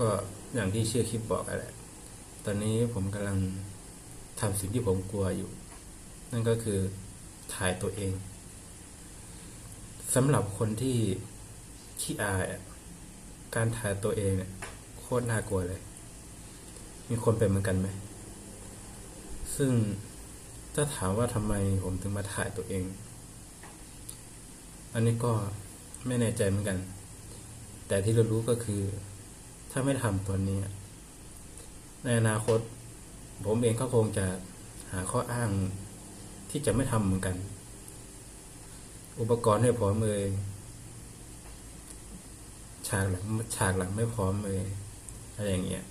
ก็อย่างที่เชื่อคลิปบอกอะไรตอนนี้ผมกำลังทำสิ่งที่ผมกลัวอยู่ นั่นก็คือถ่ายตัวเองสำหรับคนที่ขี้อายการถ่ายตัวเองเนี่ยโคตรน่ากลัวเลย มีคนเป็นเหมือนกันไหม ซึ่งถ้าถามว่าทำไมผมถึงมาถ่ายตัวเอง อันนี้ก็ไม่แน่ใจเหมือนกัน แต่ที่เรารู้ก็คือ ถ้าไม่ทำตัวนี้ ในอนาคต ผมเองก็คงจะหาข้ออ้างที่จะไม่ทำเหมือนกัน อุปกรณ์ให้พร้อมเลยฉากหลังฉากหลังไม่พร้อมเลยอะไรอย่างเงี้ย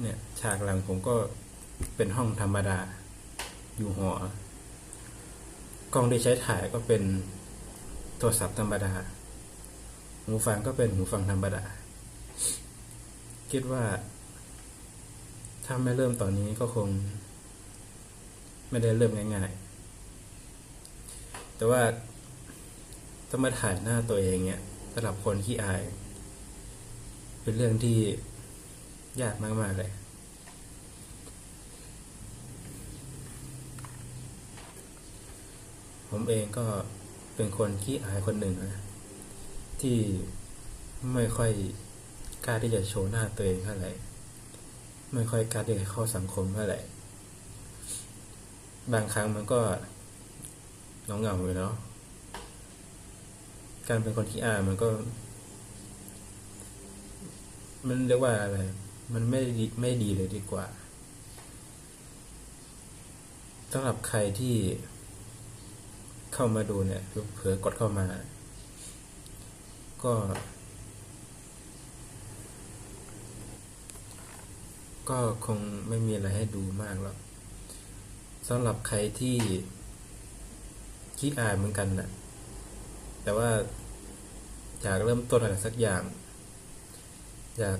เนี่ย ฉากหลังผมก็เป็นห้องธรรมดา อยู่หอกล้องที่ใช้ถ่ายก็เป็นโทรศัพท์ธรรมดา หูฟังก็เป็นหูฟังธรรมดา คิดว่า ถ้าไม่เริ่มตอนนี้ก็คง ไม่ได้เริ่มง่ายๆ แต่ว่าถ้ามาถ่ายหน้าตัวเองเนี่ยสำหรับคนขี้อาย เป็นเรื่องที่ยากมากๆเลยผมเองก็เป็นคนขี้อายคนหนึ่งนะที่ไม่ค่อย กล้าที่จะโชว์หน้าตัวเองเท่าไหร่ไม่ค่อยกล้าที่จะเข้าสังคมเท่าไหร่บางครั้งมันก็เหงาเงาๆอยู่เนาะการเป็นคนขี้อายมันก็ มันเรียกว่าอะไร มันไม่ดีไม่ดีเลยดีกว่าสำหรับใครที่เข้ามาดูเนี่ยเผื่อกดเข้ามา ก็ ก็คงไม่มีอะไรให้ดูมากหรอกสำหรับใครที่ขี้อายเหมือนกันนะ่ะแต่ว่าอยากเริ่มต้นอะไรสักอย่าง อยาก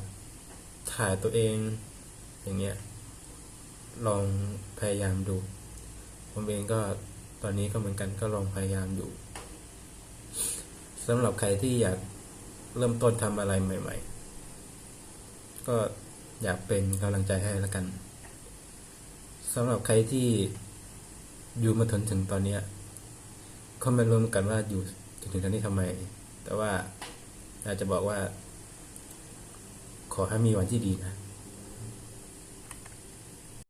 ถ่ายตัวเองอย่างเงี้ย ลองพยายามดู ผมเองก็ตอนนี้ก็เหมือนกันก็ลองพยายามอยู่สำหรับใครที่อยากเริ่มต้นทำอะไรใหม่ ๆ ก็ อยากเป็นกำลังใจให้แล้วกันสำหรับใครที่อยู่มาถึงถึงตอนนี้ยก็ไม่รู้เหมือนกันว่าอยู่จนถึงตอนนี้ทำไม แต่ว่าอยากจะบอกว่า ขอให้มีวันที่ดีนะ